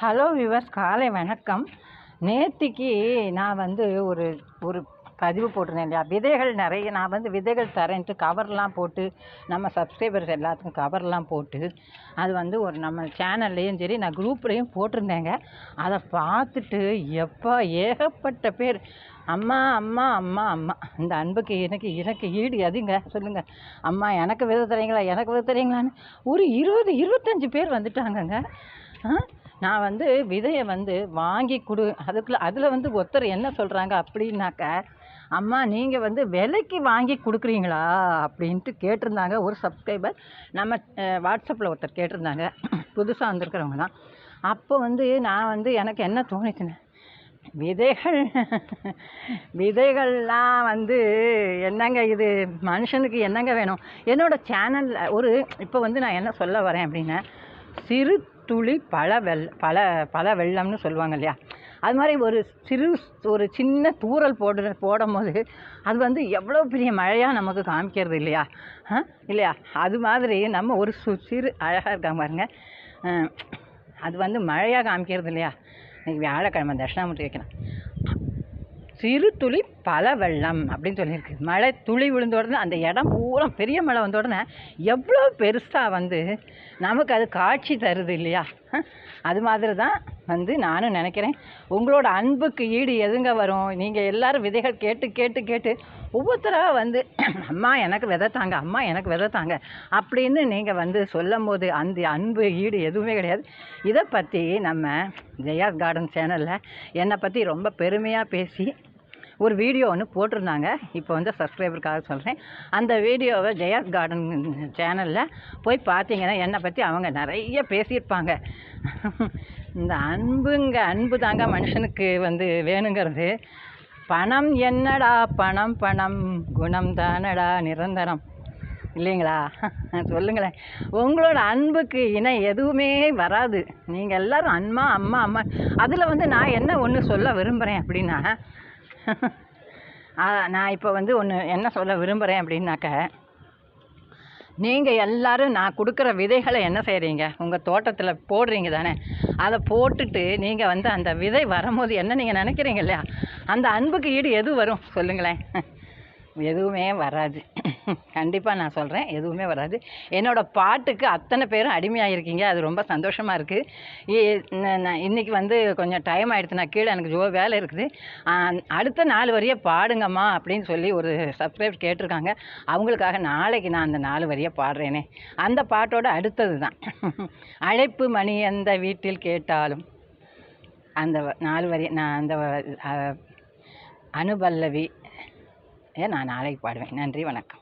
Hello viewers காலை வணக்கம். நேற்றுக்கு நான் வந்து ஒரு ஒரு பதிவு போட்டிருந்தேன் இல்லையா? விதைகள் நிறைய நான் வந்து விதைகள் தரேன்ட்டு கவர்லாம் போட்டு நம்ம சப்ஸ்கிரைபர்ஸ் எல்லாத்துக்கும் கவர்லாம் போட்டு அது வந்து ஒரு நம்ம சேனல்லையும் சரி நான் குரூப்லேயும் போட்டிருந்தேங்க. அதை பார்த்துட்டு எப்போ ஏகப்பட்ட பேர் அம்மா அம்மா அம்மா அம்மா. இந்த அன்புக்கு எனக்கு எனக்கு ஈடு எதுங்க சொல்லுங்கள் அம்மா எனக்கு விதை தரீங்களா? எனக்கு விதை தரீங்களான்னு? ஒரு இருபது இருபத்தஞ்சி பேர் வந்துட்டாங்கங்க. ஆ? நான் வந்து விதையை வந்து வாங்கி கொடு அதுக்குள்ள அதில் வந்து ஒருத்தர் என்ன சொல்கிறாங்க அப்படின்னாக்க அம்மா நீங்கள் வந்து விலைக்கு வாங்கி கொடுக்குறீங்களா? அப்படின்ட்டு கேட்டிருந்தாங்க ஒரு சப்ஸ்கிரைபர் நம்ம வாட்ஸ்அப்பில் ஒருத்தர் கேட்டிருந்தாங்க. புதுசாக வந்திருக்கிறவங்க தான். அப்போ வந்து நான் வந்து எனக்கு என்ன தோணுச்சுன்னு விதைகள் விதைகள்லாம் வந்து என்னங்க இது? மனுஷனுக்கு என்னங்க வேணும்? என்னோடய சேனலில் ஒரு இப்போ வந்து நான் என்ன சொல்ல வரேன் அப்படின்னா சிறு துளி பல வெள் பல பல வெள்ளம்னு சொல்லுவாங்க இல்லையா? அது மாதிரி ஒரு சிறு ஒரு சின்ன தூறல் போடுற போடும் போது அது வந்து எவ்வளோ பெரிய மழையாக நமக்கு காமிக்கிறது இல்லையா? இல்லையா? அது மாதிரி நம்ம ஒரு சு சிறு அழகாக இருக்காங்க பாருங்க. அது வந்து மழையாக காமிக்கிறது இல்லையா? இன்றைக்கி வியாழக்கிழமை தட்சிணாமூர்த்தி வைக்கலாம் சிறு துளி பல வெள்ளம் அப்படின்னு சொல்லியிருக்கு. மழை துளி விழுந்த உடனே அந்த இடம் பூரா பெரிய மழை வந்த உடனே எவ்வளோ பெருசாக வந்து நமக்கு அது காட்சி தருது இல்லையா? அது மாதிரி தான் வந்து நானும் நினைக்கிறேன். உங்களோட அன்புக்கு ஈடு எதுங்க வரும்? நீங்கள் எல்லோரும் விதைகள் கேட்டு கேட்டு கேட்டு ஒவ்வொருத்தராக வந்து அம்மா எனக்கு விதை தாங்க அம்மா எனக்கு விதை தாங்க அப்படின்னு நீங்கள் வந்து சொல்லும் போது அந்த அன்பு ஈடு எதுவுமே கிடையாது. இதை பற்றி நம்ம ஜெயாஸ் கார்டன் சேனலில் என்னை பற்றி ரொம்ப பெருமையாக பேசி ஒரு வீடியோ ஒன்று போட்டிருந்தாங்க. இப்போ வந்து சப்ஸ்கிரைபருக்காக சொல்கிறேன் அந்த வீடியோவை ஜெயாஸ் கார்டன் சேனலில் போய் பார்த்தீங்கன்னா என்னை பற்றி அவங்க நிறைய பேசியிருப்பாங்க. இந்த அன்புங்க அன்பு தாங்க மனுஷனுக்கு வந்து வேணுங்கிறது. பணம் என்னடா? பணம் பணம். குணம் தானடா? நிரந்தரம். இல்லைங்களா? சொல்லுங்களேன். உங்களோட அன்புக்கு இணை எதுவுமே வராது. நீங்கள் எல்லோரும் அன்மா அம்மா அம்மா. அதில் வந்து நான் என்ன ஒன்று சொல்ல விரும்புகிறேன் அப்படின்னா நான் இப்போ வந்து ஒன்று என்ன சொல்ல விரும்புகிறேன் அப்படின்னாக்க நீங்கள் எல்லோரும் நான் கொடுக்குற விதைகளை என்ன செய்கிறீங்க உங்கள் தோட்டத்தில் போடுறீங்க தானே. அதை போட்டுட்டு நீங்கள் வந்து அந்த விதை வரும்போது என்ன நீங்கள் நினைக்கிறீங்க இல்லையா? அந்த அன்புக்கு ஈடு எது வரும்? சொல்லுங்களேன். எதுவுமே வராது. கண்டிப்பாக நான் சொல்கிறேன் எதுவுமே வராது. என்னோடய பாட்டுக்கு அத்தனை பேரும் அடிமையாக இருக்கீங்க அது ரொம்ப சந்தோஷமாக இருக்குது இன்றைக்கி வந்து கொஞ்சம் டைம் ஆகிடுச்சு நான் கீழே எனக்கு ஜோ வேலை இருக்குது. அடுத்த நாலு வரியை பாடுங்கம்மா அப்படின்னு சொல்லி ஒரு சப்ஸ்கிரைப் கேட்டிருக்காங்க. அவங்களுக்காக நாளைக்கு நான் அந்த நாலு வரியை பாடுறேனே. அந்த பாட்டோட அடுத்தது தான். அழைப்பு மணி எந்த வீட்டில் கேட்டாலும். அந்த நாலு வரி நான் அந்த அனுபல்லவி. நான் நாளைக்கு பாடுவேன். நன்றி வணக்கம்.